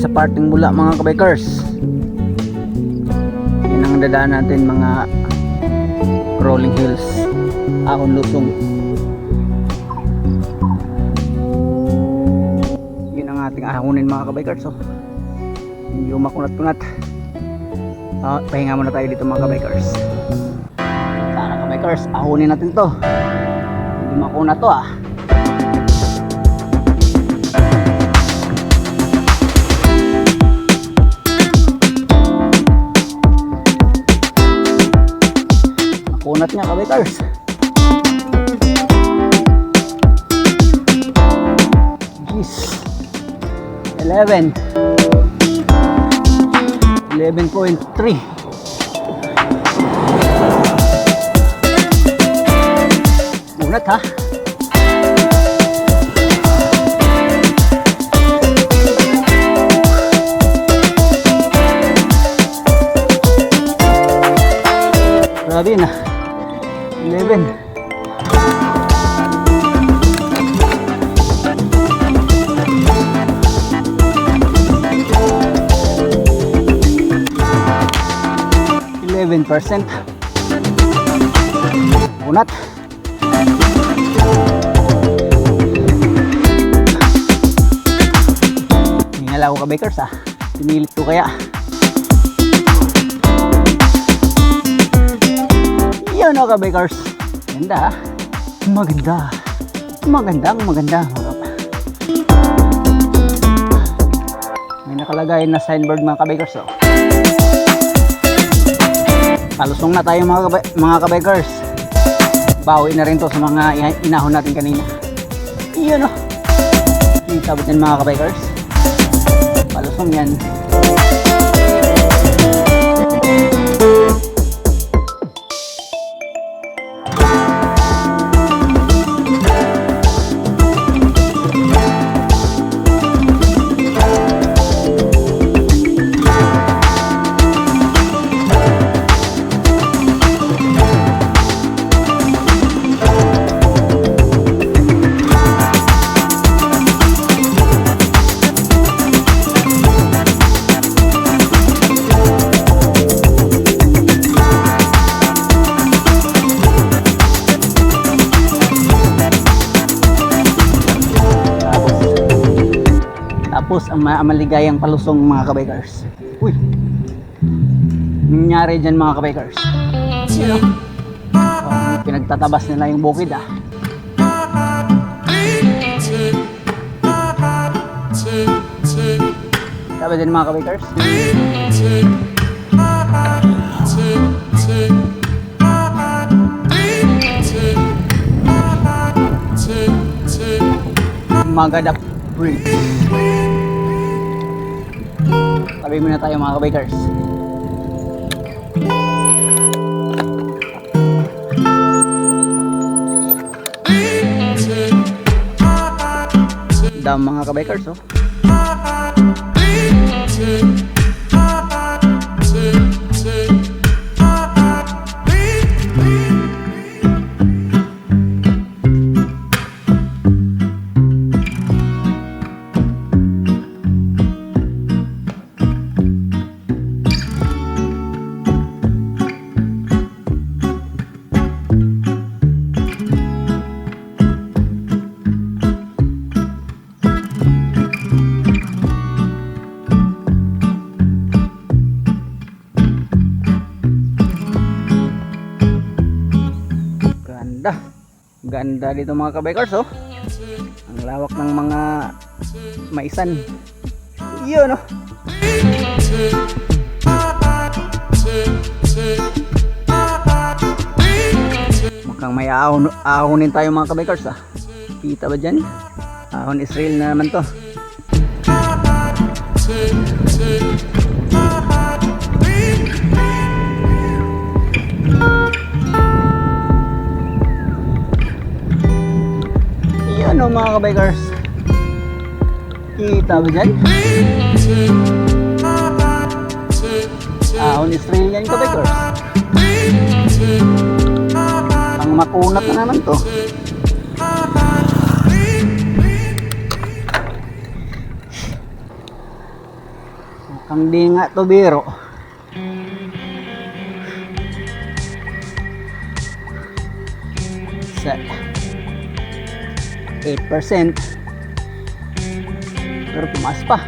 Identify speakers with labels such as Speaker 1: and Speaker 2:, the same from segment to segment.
Speaker 1: sa parting bula mga kabikers. Yan ang dadaan natin mga rolling hills. Ahon lusong. Yun ang ating ahonin mga kabikers. Oh. Medyo makunat-kunat. Ah, pahinga muna tayo dito mga kabikers. Tara kabikers, ahonin natin to. Hindi makunat to ah. Makunat nga kabikers. Jeez. 11. 11.3. Kunat ha. Grabe na. 11. Eleven percent. Unat. Hingal ako ka bakers ah. Pinilit ko kaya. Yun o ka-bakers. Ganda ah. Maganda. Magandang maganda. mga May nakalagay na signboard mga ka-bakers oh. Palusong na tayo mga, mga ka-bakers. Bawi na rin to sa mga ina- inahon natin kanina. Yun o. Kita ba mga ka-bakers? Palusong yan. Ma- maligayang palusong mga kabikers. Uy! Nangyari dyan mga kabikers. Sino? Oh, pinagtatabas nila yung bukid ah. Sabi din mga kabikers. Magadap Bridge. Tabi muna tayo mga kabikers. Dam mga kabikers oh. Ganda dito mga kabikers oh. Ang lawak ng mga maisan. Yun oh. Mukhang may ahon, ahonin tayo mga kabikers ah. Kita ba dyan? Ahon Israel na naman to. Yan o mga kabikers. Kita ba dyan? Ahon Israel yan kabikers. Ang makunat na naman to. Hindi nga to biro. Sa 8%. Pero tumaas pa.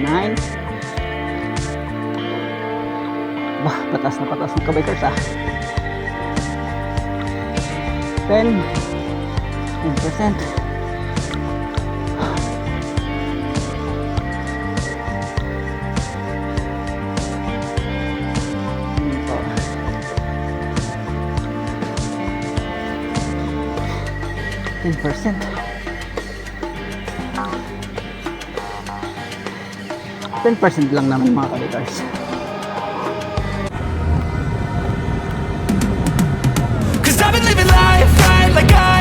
Speaker 1: Nine. Bah, patas na patas ng kabikers ah. 10. 10%. 10%. 10% lang naman mga kabitars.
Speaker 2: Cause I've been living life right like I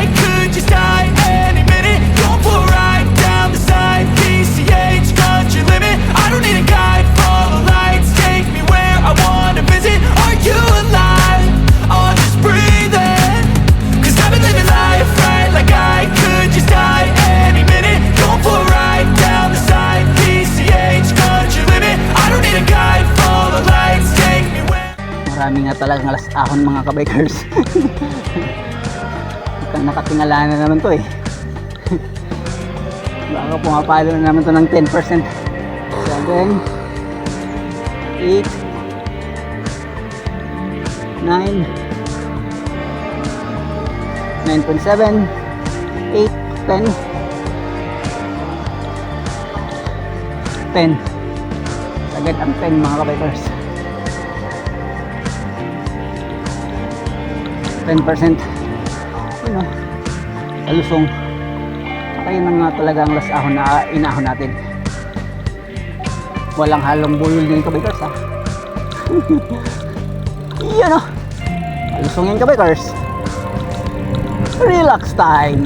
Speaker 1: Marami nga talagang alas ahon mga kabikers. Nakatingala na naman to eh. Baka pumapalo na naman to ng 10%. 7 8 9 9.7 8 10 10 Agad ang 10 mga kabikers 10% yun o kalusong saka yun ang nga talaga ang last ahon na inahon natin. Walang halong buyol din kabikers ha yun o kalusong yan kabikers relax time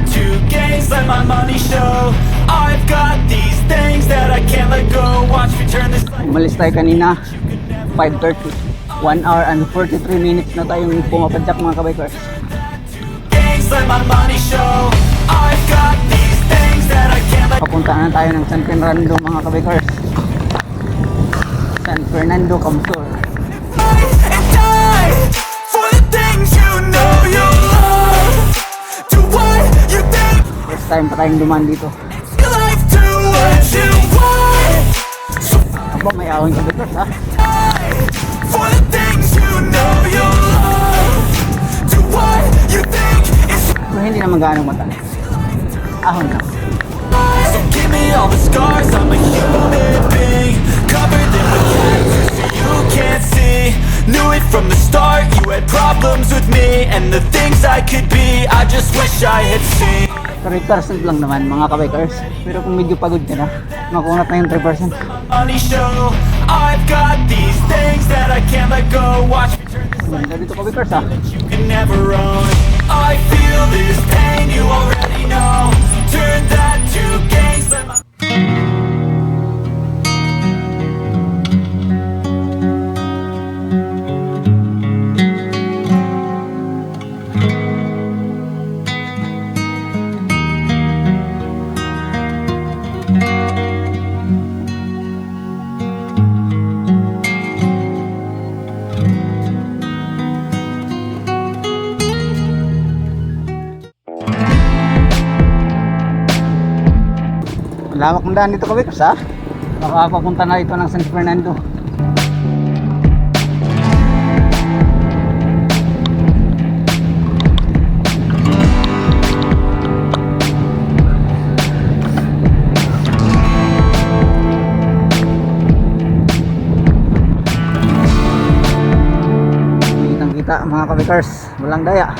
Speaker 2: That to gains, let my money show. I've got these things that I can't let go. Watch me turn this
Speaker 1: umalis tayo kanina. 5.30 1 hour and 43 minutes na tayong pumapadyak mga kabikers.
Speaker 2: Got
Speaker 1: papunta na tayo ng San Fernando mga kabikers. San Fernando Camsur
Speaker 2: the things you know you love Do what you think is
Speaker 1: pero hindi naman gaano matalas ahon
Speaker 2: So give me all the scars, I'm a human being Covered them with you can't see Knew it from the start, you had problems with me And the things I could be, I just wish I had seen
Speaker 1: 3% lang naman mga kabikers. Pero kung medyo pagod ka na makunat na yung 3%
Speaker 2: Money show, I've got these things that I can't let go. Watch me turn this
Speaker 1: Ganda dito kabikers ha
Speaker 2: never own I feel this pain, you already know. Turn that to gains,
Speaker 1: Lawak ng daan dito kawiks ha. Makapapunta na ito ng San Fernando. kita mga kabikers walang daya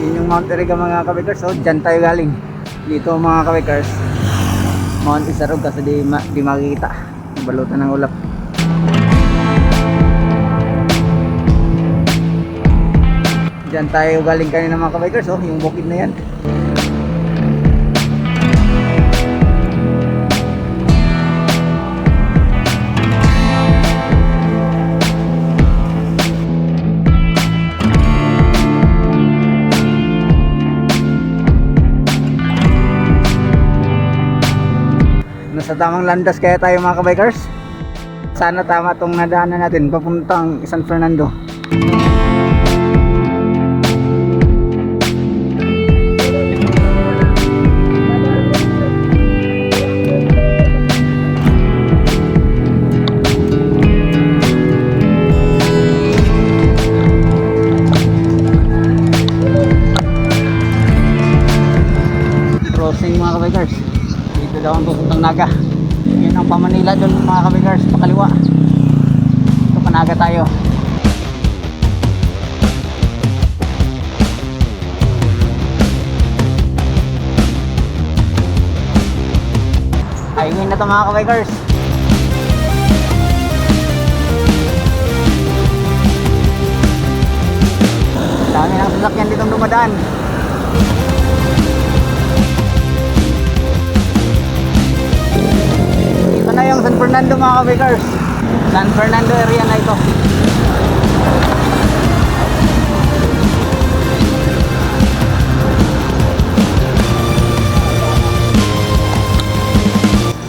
Speaker 1: yun yung Mount Eriga mga kabikers so dyan tayo galing dito mga kabikers Mount Isarog kasi di, ma di makikita. Balutan ng ulap. Diyan tayo galing kanina mga kabikers. Oh, yung bukid na yan. Nasa tamang landas kaya tayo mga kabikers. Sana tama tong nadaanan natin papuntang San Fernando. Doon mga kabikers. Pakaliwa. Ito panaga tayo. Highway na to mga kabikers. Dami ng sasakyan ditong dumadaan. San Fernando mga kabikers. San Fernando area na ito.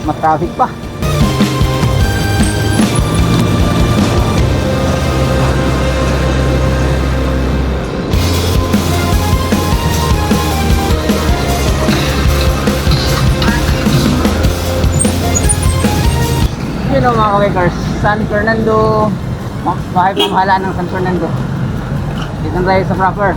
Speaker 1: Matraffic pa. Yun o mga kabikers, San Fernando, bahay pamahala ng San Fernando. Dito tayo sa proper.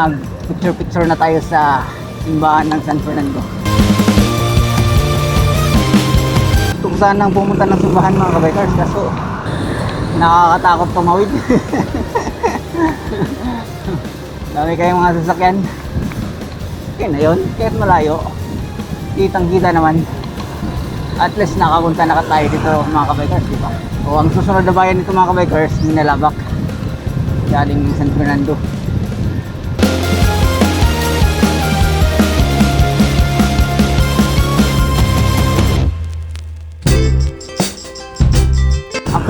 Speaker 1: Nag picture picture na tayo sa simbahan ng San Fernando. Kung saan nang pumunta ng simbahan mga kabikers kaso nakakatakot tumawid. Dami kayong mga sasakyan. Okay na yun, kahit malayo. Kitang kita naman. At least nakapunta na tayo dito mga kabikers, di ba? O ang susunod na bayan nito mga kabikers, Minalabak. Galing San Fernando.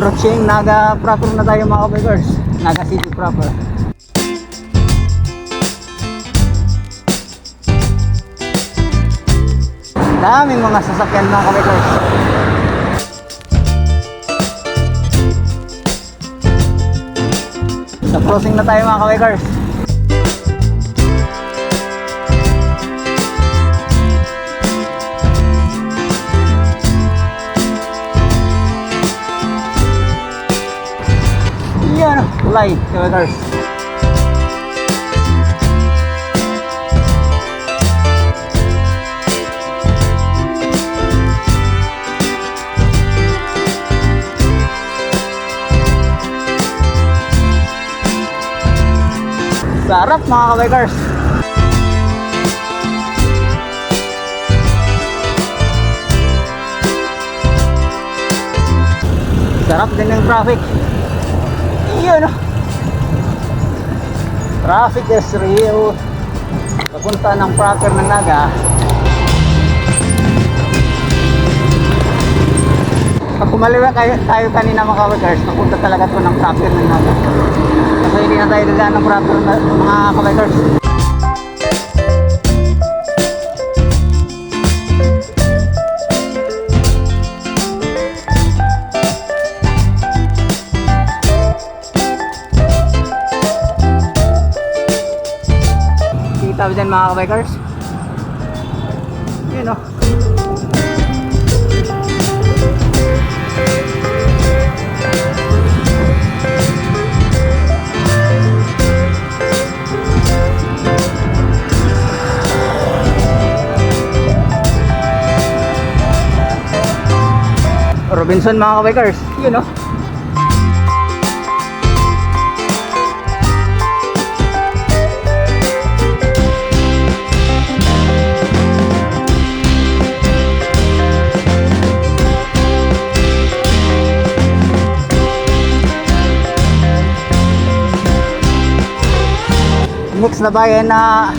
Speaker 1: Approaching Naga proper na tayo mga kabikers Naga City proper. Daming mga sasakyan mga kabikers sa crossing na tayo mga kabikers yan tulay kabikers Sarap mga kabikers. Sarap din ng traffic. Yun. oh. Traffic is real. Papunta ng proper ng Naga. Pag kumaliwa tayo, tayo kanina mga kabikers, napunta talaga to ng proper ng naga. Kasi hindi na tayo dadaan ng proper na, mga kabikers. Mga kabikers? Yun o. Robinson mga kabikers. Yun o. Next na bayan na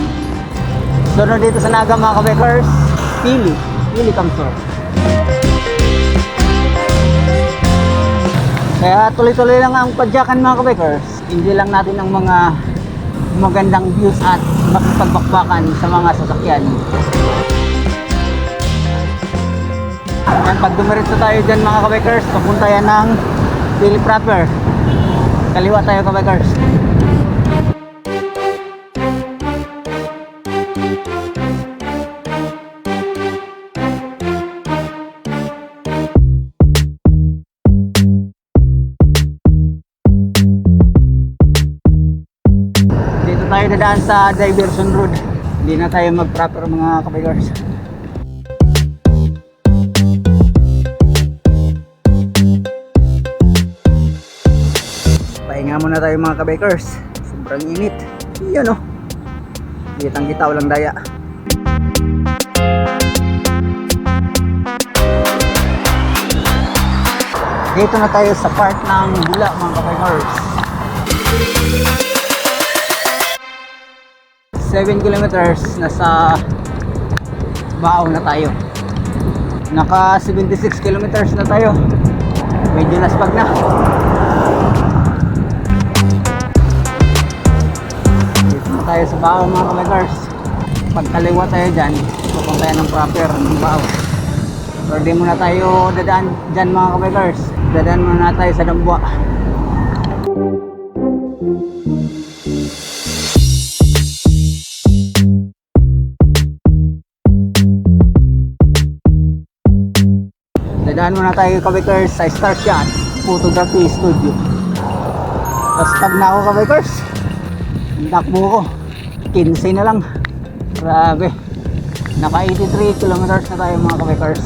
Speaker 1: sunod dito sa Naga mga kabikers. Pili. Pili Kamsor. Kaya tuloy-tuloy lang ang padyakan mga kabikers. Hindi lang natin ang mga magandang views at makipagbakbakan sa mga sasakyan. Yan, pag dumiretso tayo dyan mga kabikers, papunta yan ng Philip Proper. Kaliwa tayo kabikers. Dadaan sa diversion road. Hindi na tayo mag-proper mga kabikers. Pahinga muna tayo mga kabikers. Sobrang init. Yan o. Kitang kita walang daya. Dito na tayo sa part ng Bula mga kabikers. 7 kilometers nasa Bao na tayo. Naka 76 kilometers na tayo. Medyo naspag na. Dito na tayo sa Bao mga kabagars pag kaliwa tayo dyan pupunta ng proper ng Bao pero di muna tayo dadaan dyan mga kabagars dadaan muna tayo sa Dambua Dadaan muna tayo kabikers sa Star Shot Photography Studio. Tapos pag na ako kabikers, takbo ko, 15 na lang. Grabe. Naka 83 kilometers na tayo mga kabikers.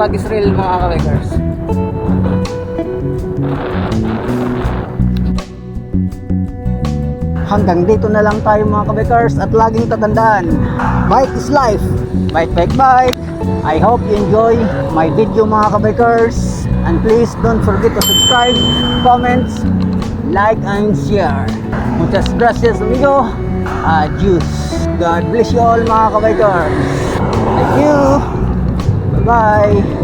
Speaker 1: Pag Israel mga kabikers. Hanggang dito na lang tayo mga kabikers at laging tatandaan, bike is life. Bike, bike, bike. I hope you enjoy my video mga kabikers. And please don't forget to subscribe, comments, like, and share. Muchas gracias amigo. Adios. God bless you all mga kabikers. Thank you. Bye!